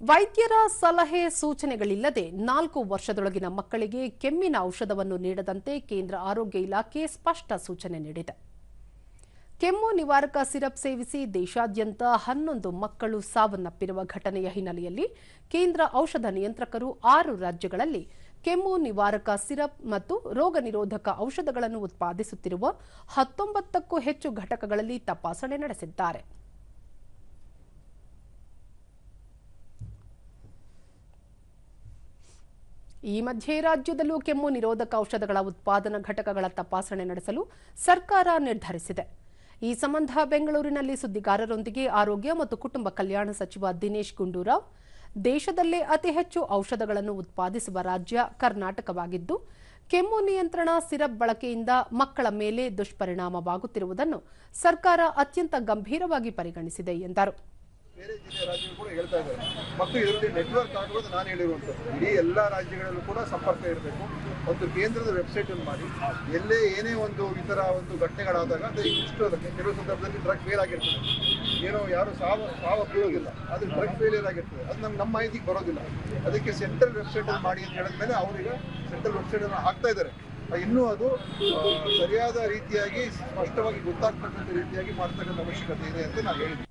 ವೈದ್ಯರ ಸಲಹೆ ಸೂಚನೆಗಳಿಲ್ಲದೆ ನಾಲ್ಕು ವರ್ಷದೊಳಗಿನ ಮಕ್ಕಳಿಗೆ ಕೆಮ್ಮಿನ ಔಷಧವನ್ನು ನೀಡದಂತೆ ಕೇಂದ್ರ ಆರೋಗ್ಯ ಇಲಾಖೆ ಸ್ಪಷ್ಟ ಸೂಚನೆ ನೀಡಿದೆ. ಕೆಮ್ಮು ನಿವಾರಕ ಸಿರಪ್ ಸೇವಿಸಿ ದೇಶಾದ್ಯಂತ ಹನ್ನೊಂದು ಮಕ್ಕಳು ಸಾವನ್ನಪ್ಪಿರುವ ಘಟನೆಯ ಹಿನ್ನೆಲೆಯಲ್ಲಿ ಕೇಂದ್ರ ಔಷಧ ನಿಯಂತ್ರಕರು ಆರು ರಾಜ್ಯಗಳಲ್ಲಿ ಕೆಮ್ಮು ನಿವಾರಕ ಸಿರಪ್ ಮತ್ತು ರೋಗ ನಿರೋಧಕ ಔಷಧಗಳನ್ನು ಉತ್ಪಾದಿಸುತ್ತಿರುವ ಹತ್ತೊಂಬತ್ತಕ್ಕೂ ಹೆಚ್ಚು ಘಟಕಗಳಲ್ಲಿ ತಪಾಸಣೆ ನಡೆಸಿದ್ದಾರೆ. ಈ ಮಧ್ಯೆ ರಾಜ್ಯದಲ್ಲೂ ಕೆಮ್ಮು ನಿರೋಧಕ ಔಷಧಗಳ ಉತ್ಪಾದನಾ ಘಟಕಗಳ ತಪಾಸಣೆ ನಡೆಸಲು ಸರ್ಕಾರ ನಿರ್ಧರಿಸಿದೆ. ಈ ಸಂಬಂಧ ಬೆಂಗಳೂರಿನಲ್ಲಿ ಸುದ್ದಿಗಾರರೊಂದಿಗೆ ಆರೋಗ್ಯ ಮತ್ತು ಕುಟುಂಬ ಕಲ್ಯಾಣ ಸಚಿವ ದಿನೇಶ್ ಗುಂಡೂರಾವ್, ದೇಶದಲ್ಲೇ ಅತಿ ಹೆಚ್ಚು ಔಷಧಗಳನ್ನು ಉತ್ಪಾದಿಸುವ ರಾಜ್ಯ ಕರ್ನಾಟಕವಾಗಿದ್ದು, ಕೆಮ್ಮು ನಿಯಂತ್ರಣ ಸಿರಪ್ ಬಳಕೆಯಿಂದ ಮಕ್ಕಳ ಮೇಲೆ ದುಷ್ಪರಿಣಾಮವಾಗುತ್ತಿರುವುದನ್ನು ಸರ್ಕಾರ ಅತ್ಯಂತ ಗಂಭೀರವಾಗಿ ಪರಿಗಣಿಸಿದೆ ಎಂದರು. ಬೇರೆ ಜಿಲ್ಲೆ ರಾಜ್ಯಗಳು ಕೂಡ ಹೇಳ್ತಾ ಇದ್ದಾರೆ. ಮತ್ತು ಇದರಲ್ಲಿ ನೆಟ್ವರ್ಕ್ ಆಗುವುದು ನಾನು ಹೇಳಿರುವಂಥದ್ದು. ಇಡೀ ಎಲ್ಲ ರಾಜ್ಯಗಳಲ್ಲೂ ಕೂಡ ಸಂಪರ್ಕ ಇರಬೇಕು. ಒಂದು ಕೇಂದ್ರದ ವೆಬ್ಸೈಟ್ ಅನ್ನು ಮಾಡಿ. ಎಲ್ಲೇ ಏನೇ ಒಂದು ಇತರ ಒಂದು ಘಟನೆಗಳಾದಾಗ ಅದು ಇಷ್ಟು ಅದಕ್ಕೆ ಕೆಲವು ಸಂದರ್ಭದಲ್ಲಿ ಡ್ರಗ್ ಫೇಲ್ ಆಗಿರ್ತದೆ. ಏನೋ ಯಾರು ಸಾವ ಸಾವ ಬೀಳೋದಿಲ್ಲ. ಅದು ಡ್ರಗ್ ಫೇಲಿಯರ್ ಆಗಿರ್ತದೆ. ಅದು ನಮ್ಗೆ ನಮ್ಮ ಮಾಹಿತಿಗೆ ಬರೋದಿಲ್ಲ. ಅದಕ್ಕೆ ಸೆಂಟ್ರಲ್ ವೆಬ್ಸೈಟ್ ಅಲ್ಲಿ ಮಾಡಿ ಅಂತ ಹೇಳಿದ್ಮೇಲೆ ಅವರೀಗ ಸೆಂಟ್ರಲ್ ವೆಬ್ಸೈಟ್ ಅನ್ನು ಹಾಕ್ತಾ ಇದ್ದಾರೆ. ಇನ್ನೂ ಅದು ಸರಿಯಾದ ರೀತಿಯಾಗಿ ಸ್ಪಷ್ಟವಾಗಿ ಗೊತ್ತಾಗ್ತಕ್ಕಂಥ ರೀತಿಯಾಗಿ ಮಾಡ್ತಕ್ಕಂಥ ಅವಶ್ಯಕತೆ ಇದೆ ಅಂತ ನಾನು ಹೇಳಿದ್ದೀನಿ